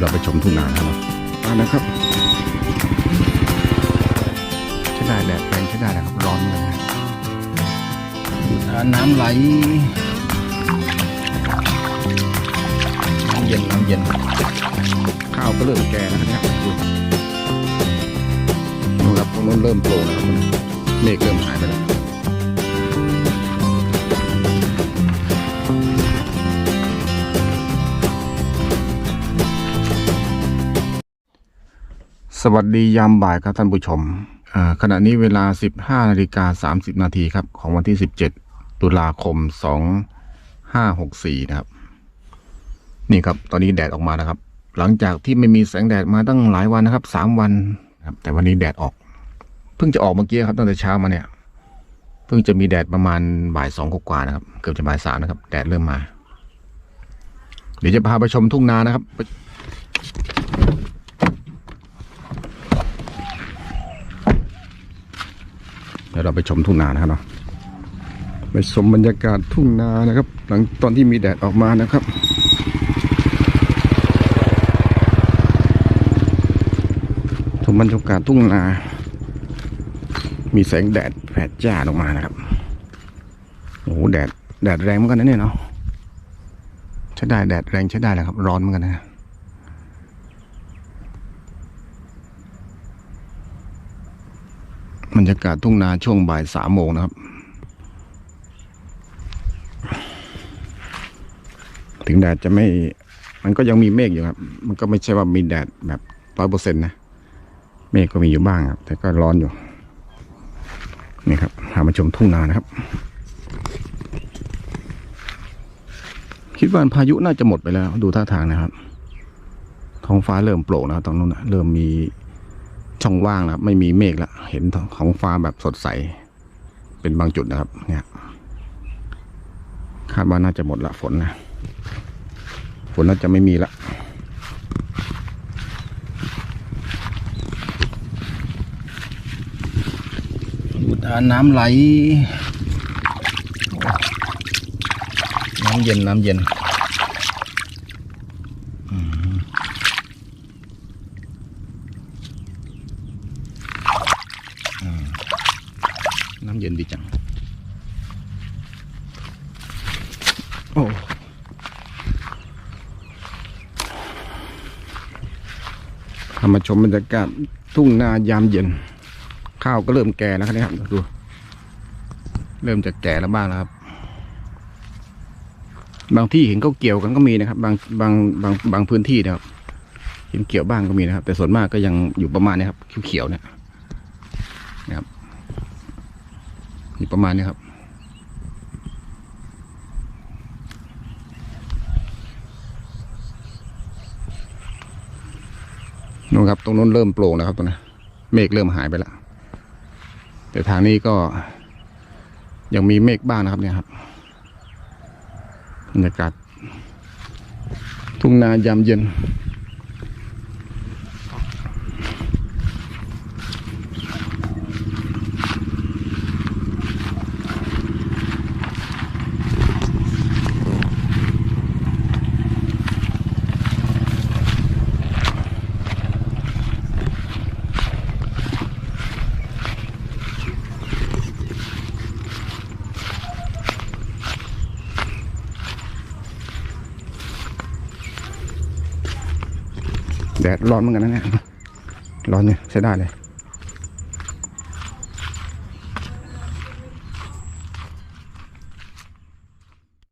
เดี๋ยวเราไปชมทุ่งนาครับมานะครับใช้ได้แดดแรงใช้ได้นะครับ ร้อนเหมือนกันนะน้ำไหลน้ำเย็นน้ำเย็น ข้าวก็เริ่มแก่แล้วนะครับดูดูครับตรงนู้นเริ่มโปร่งแล้วครับเมฆเริ่มหายไปแล้ว สวัสดียามบ่ายครับท่านผู้ชม ขณะนี้เวลา 15นาฬิกา30 นาทีครับ ของวันที่ 17 ตุลาคม 2564 นะครับ นี่ครับ ตอนนี้แดดออกมาแล้วครับ หลังจากที่ไม่มีแสงแดดมาตั้งหลายวันนะครับ 3 วันครับ แต่วันนี้แดดออก เพิ่งจะออกเมื่อกี้ครับตั้งแต่เช้ามาเนี่ย เพิ่งจะมีแดดประมาณบ่ายสองกว่านะครับ เกือบจะบ่ายสามนะครับ แดดเริ่มมา เดี๋ยวจะพาไปชมทุ่งนานะครับ เดี๋ยวเราไปชมทุ่งนานะครับเนาะไปชมบรรยากาศทุ่งนานะครับ หลังตอนที่มีแดดออกมานะครับชมบรรยากาศทุ่งนา มีแสงแดดแผดจ้าลงมานะครับโอ้โหแดดแดดแรงเหมือนกันนะเนี่ยเนาะใช้ได้แดดแรงใช้ได้แหละครับ ร้อนเหมือนกันนะ รรยากาศทุ่งนาช่วงบ่ายสามโมงนะครับ ถึงแดดจะไม่ มันก็ยังมีเมฆอยู่ครับ มันก็ไม่ใช่ว่ามีแดดแบบร้อยเปอร์เซ็นต์นะ เมฆก็มีอยู่บ้างครับ แต่ก็ร้อนอยู่ นี่ครับพามาชมทุ่งนานะครับ คิดว่าพายุน่าจะหมดไปแล้ว ดูท่าทางนะครับ ท้องฟ้าเริ่มโปร่งแล้วตรงนู้นนะเริ่มมี ช่องว่างนะครับ ไม่มีเมฆแล้วเห็นของฟ้าแบบสดใส เป็นบางจุดนะครับ เนี่ยคาดว่าน่าจะหมดละฝนนะฝนน่าจะไม่มีละอุทานน้ำไหล น้ำเย็นน้ำเย็น น้ำเย็นดีจัง โอ้ทำมาชมบรรยากาศทุ่งนายามเย็น ข้าวก็เริ่มแก่แล้วครับนี่ครับดู เริ่มจะแก่แล้วบ้างแล้วครับ บางที่เห็นเขาเกี่ยวกันก็มีนะครับ บางบางบางบางพื้นที่นะครับเห็นเกี่ยวบ้างก็มีนะครับ แต่ส่วนมากก็ยังอยู่ประมาณนี้ครับเขียวๆเนี่ยนะครับ ประมาณนี้ครับ นู่นครับ ตรงนู้นเริ่มโปร่งแล้วครับตรงนี้เมฆเริ่มหายไปแล้ว แต่ทางนี้ก็ยังมีเมฆบ้างนะครับเนี่ยครับบรรยากาศทุ่งนายามเย็น แดดร้อนเหมือนกันนะเนี่ยร้อนเนี่ยใช้ได้เลย